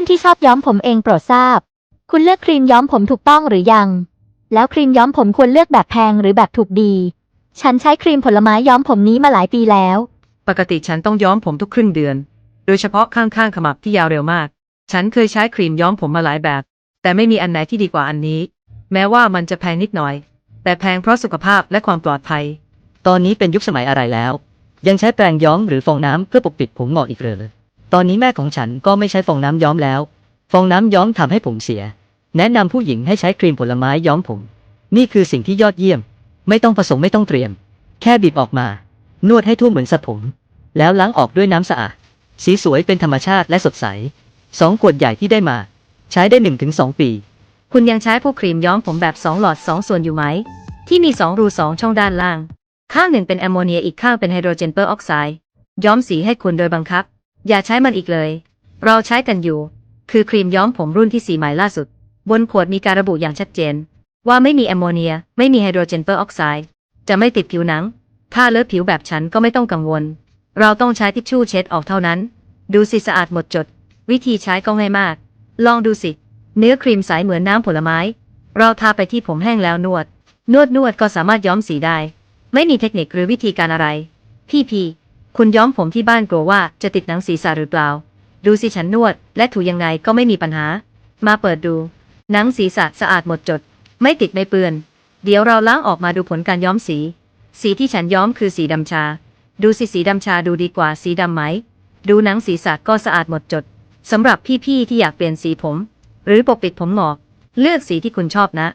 อนที่ชอบย้อมผมเองโปรดทราบ คุณเลือกครีมย้อมผมถูกต้องหรือยัง แล้วครีมย้อมผมควรเลือกแบบแพงหรือแบบถูกดี ฉันใช้ครีมผลไม้ย้อมผมนี้มาหลายปีแล้ว ปกติฉันต้องย้อมผมทุกครึ่งเดือน โดยเฉพาะข้างๆขมับที่ยาวเร็วมาก ฉันเคยใช้ครีมย้อมผมมาหลายแบบ แต่ไม่มีอันไหนที่ดีกว่าอันนี้ แม้ว่ามันจะแพงนิดหน่อย แต่แพงเพราะสุขภาพและความปลอดภัย ตอนนี้เป็นยุคสมัยอะไรแล้ว ยังใช้แปรงย้อมหรือฟองน้ำเพื่อปกปิดผมงอกอีกเลย ตอนนี้แม่ของฉันก็ไม่ใช้ฟองน้ำย้อมแล้ว ฟองน้ำย้อมทำให้ผมเสีย แนะนำผู้หญิงให้ใช้ครีมผลไม้ย้อมผม นี่คือสิ่งที่ยอดเยี่ยม ไม่ต้องผสมไม่ต้องเตรียม แค่บีบออกมา นวดให้ทั่วเหมือนสระผม แล้วล้างออกด้วยน้ำสะอาด สีสวยเป็นธรรมชาติและสดใสสองขวดใหญ่ที่ได้มา ใช้ได้หนึ่งถึงสองปี คุณยังใช้พวกครีมย้อมผมแบบ 2 หลอด 2 ส่วนอยู่ไหม ที่มี 2 รู 2 ช่องด้านล่าง ข้างหนึ่งเป็นแอมโมเนียอีกข้างเป็นไฮโดรเจนเปอร์ออกไซด์ย้อมสีให้คุณโดยบังคับ อย่าใช้มันอีกเลย เราใช้กันอยู่ คือครีมย้อมผมรุ่นที่สีใหม่ล่าสุด บนขวดมีการระบุอย่างชัดเจน ว่าไม่มีแอมโมเนีย ไม่มีไฮโดรเจนเปอร์ออกไซด์ จะไม่ติดผิวหนัง ถ้าเลอะผิวแบบฉันก็ไม่ต้องกังวล เราต้องใช้ทิชชู่เช็ดออกเท่านั้น ดูสิสะอาดหมดจด วิธีใช้ก็ง่ายมาก ลองดูสิ เนื้อครีมใสเหมือนน้ำผลไม้ เราทาไปที่ผมแห้งแล้วนวด นวดนวดก็สามารถย้อมสีได้ ไม่มีเทคนิคหรือวิธีการอะไร พี่พี คุณย้อมผมที่บ้านกลัวว่าจะติดหนังศีรษะหรือเปล่า ดูสิฉันนวด และถูยังไงก็ไม่มีปัญหา มาเปิดดู หนังศีรษะสะอาดหมดจด ไม่ติดไม่เปื้อน เดี๋ยวเราล้างออกมาดูผลการย้อมสี สีที่ฉันย้อมคือสีดำชา ดูสิสีดำชาดูดีกว่าสีดำไหม ดูหนังศีรษะก็สะอาดหมดจดสำหรับพี่ๆที่อยากเปลี่ยนสีผม หรือปกปิดผมหงอก เลือกสีที่คุณชอบนะ